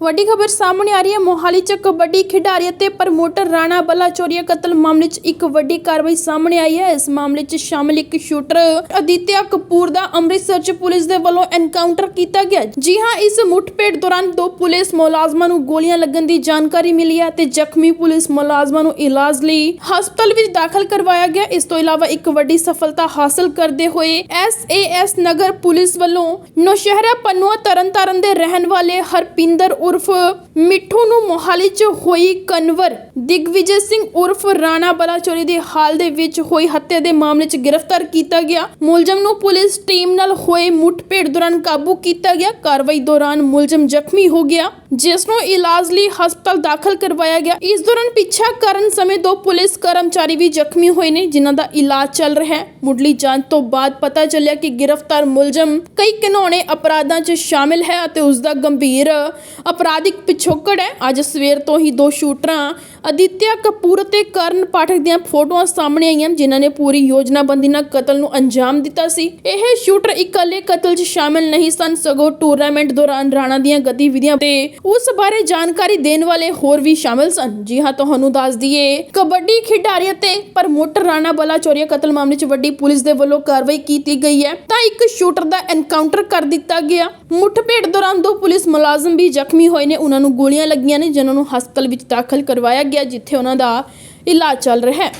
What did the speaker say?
ਵੱਡੀ ਖਬਰ ਸਾਹਮਣੇ ਆ ਰਹੀ ਹੈ। ਮੋਹਾਲੀ ਚ ਕਬੱਡੀ ਖਿਡਾਰੀ ਅਤੇ ਪ੍ਰਮੋਟਰ ਰਾਣਾ ਬਲਾਚੋਰੀਆ ਕਤਲ ਮਾਮਲੇ 'ਚ ਇੱਕ ਵੱਡੀ ਕਾਰਵਾਈ ਸਾਹਮਣੇ ਆਈ ਹੈ। ਇਸ ਮਾਮਲੇ 'ਚ ਸ਼ਾਮਲ ਇੱਕ ਸ਼ੂਟਰ ਅਦਿੱਤਿਆ ਕਪੂਰ ਦਾ ਅੰਮ੍ਰਿਤਸਰ 'ਚ ਪੁਲਿਸ ਦੇ ਵੱਲੋਂ ਐਨਕਾਊਂਟਰ ਕੀਤਾ ਗਿਆ। ਜੀ ਹਾਂ, ਇਸ ਮੁੱਠਭੇੜ ਦੌਰਾਨ ਦੋ ਪੁਲਿਸ ਮੁਲਾਜ਼ਮਾਂ ਨੂੰ ਗੋਲੀਆਂ ਲੱਗਣ ਦੀ ਜਾਣਕਾਰੀ ਮਿਲੀ ਹੈ ਤੇ ਜ਼ਖਮੀ ਪੁਲਿਸ ਮੁਲਾਜ਼ਮਾਂ ਨੂੰ ਇਲਾਜ ਲਈ ਹਸਪਤਾਲ ਵਿੱਚ ਦਾਖਲ ਕਰਵਾਇਆ ਗਿਆ। ਇਸ ਤੋਂ ਇਲਾਵਾ ਇੱਕ ਵੱਡੀ ਸਫਲਤਾ ਹਾਸਲ ਕਰਦੇ ਹੋਏ ਐਸਏਐਸ ਨਗਰ ਪੁਲਿਸ ਵੱਲੋਂ ਨੌਸ਼ਹਿਰਾ ਪੰਨੂਆ ਤਰਨਤਾਰਨ ਦੇ ਰਹਿਣ ਵਾਲੇ ਹਰਪਿੰਦਰ ਉਰਫ ਮਿੱਠੂ ਨੂੰ ਮੋਹਾਲੀ 'ਚ ਹੋਈ ਕਨਵਰ। ਦਿਗਵਿਜੇ ਸਿੰਘ ਉਰਫ ਰਾਣਾ ਬਲਾਚੋਰੀ ਦੇ ਹਾਲ ਦੇ ਵਿੱਚ ਹੋਈ ਹੱਤਿਆ ਦੇ ਮਾਮਲੇ 'ਚ ਗ੍ਰਿਫਤਾਰ ਕੀਤਾ ਗਿਆ। ਮੁਲਜ਼ਮ ਨੂੰ ਪੁਲਿਸ ਟੀਮ ਨਾਲ ਹੋਏ ਮੁੱਠਭੇੜ ਦੌਰਾਨ ਕਾਬੂ ਕੀਤਾ ਗਿਆ। ਕਾਰਵਾਈ ਦੌਰਾਨ ਮੁਲਜ਼ਮ ਜ਼ਖਮੀ ਹੋ ਗਿਆ। ਜਿਸ ਨੂੰ ਇਲਾਜ ਲਈ ਹਸਪਤਾਲ ਦਾਖਲ ਕਰਵਾਇਆ ਗਿਆ। ਇਸ ਦੌਰਾਨ ਪਿੱਛਾ ਕਰਨ ਸਮੇਂ ਦੋ ਪੁਲਿਸ ਕਰਮਚਾਰੀ ਵੀ ਜ਼ਖਮੀ ਹੋਏ ਨੇ, ਜਿਨ੍ਹਾਂ ਦਾ ਇਲਾਜ ਚੱਲ ਰਿਹਾ ਹੈ। ਮੁੱਢਲੀ ਜਾਂਚ ਤੋਂ ਬਾਅਦ ਪਤਾ ਚੱਲਿਆ ਕਿ ਗ੍ਰਿਫਤਾਰ ਮੁਲਜ਼ਮ ਕਈ ਘਿਨੌਣੇ ਅਪਰਾਧਾਂ 'ਚ ਸ਼ਾਮਿਲ ਹੈ ਅਤੇ ਉਸ ਦਾ ਗੰਭੀਰ ਅਪਰਾਧਿਕ ਪਿਛੋਕੜ ਹੈ। ਅੱਜ ਸਵੇਰ ਤੋਂ ਹੀ ਦੋ ਸ਼ੂਟਰਾਂ, ਅਦਿੱਤਿਆ ਕਪੂਰ ਅਤੇ ਕਰਨ ਪਾਠਕ ਦੀਆਂ ਫੋਟੋਆਂ ਸਾਹਮਣੇ ਆਈਆਂ, ਜਿਨ੍ਹਾਂ ਨੇ ਪੂਰੀ ਯੋਜਨਾਬੰਦੀ ਨਾਲ ਕਤਲ ਨੂੰ ਅੰਜਾਮ ਦਿੱਤਾ ਸੀ। ਇਹ ਸ਼ੂਟਰ ਇਕੱਲੇ ਕਤਲ 'ਚ ਸ਼ਾਮਿਲ ਨਹੀਂ ਸਨ। ਸਗੋਂ ਟੂਰਨਾਮੈਂਟ ਦੌਰਾਨ ਰਾਣਾ ਦੀਆਂ ਗਤੀਵਿਧੀਆਂ ਤੇ ਉਸ ਬਾਰੇ ਜਾਣਕਾਰੀ ਦੇਣ ਵਾਲੇ ਹੋਰ ਵੀ ਸ਼ਾਮਿਲ ਸਨ। ਜੀ ਹਾਂ, ਤੁਹਾਨੂੰ ਦੱਸ ਦਈਏ, ਕਬੱਡੀ ਖਿਡਾਰੀ ਅਤੇ ਪ੍ਰਮੋਟਰ ਰਾਣਾ ਬਲਾਚੋਰੀਆ ਕਤਲ ਮਾਮਲੇ 'ਚ ਵੱਡੀ ਪੁਲਿਸ ਦੇ ਵੱਲੋਂ ਕਾਰਵਾਈ ਕੀਤੀ ਗਈ ਹੈ। ਤਾਂ ਇੱਕ ਸ਼ੂਟਰ ਦਾ ਐਨਕਾਊਂਟਰ ਕਰ ਦਿੱਤਾ ਗਿਆ। ਮੁੱਠਭੇੜ ਦੌਰਾਨ ਦੋ ਪੁਲਿਸ ਮੁਲਾਜ਼ਮ ਵੀ ਜ਼ਖਮੀ ਹੋਏ ਨੇ। ਉਹਨਾਂ ਨੂੰ ਗੋਲੀਆਂ ਲੱਗੀਆਂ ਨੇ, ਜਿਨ੍ਹਾਂ ਨੂੰ ਹਸਪਤਾਲ ਵਿੱਚ ਦਾਖਲ ਕਰਵਾਇਆ ਗਿਆ, ਜਿੱਥੇ ਉਹਨਾਂ ਦਾ ਇਲਾਜ ਚੱਲ ਰਿਹਾ ਹੈ।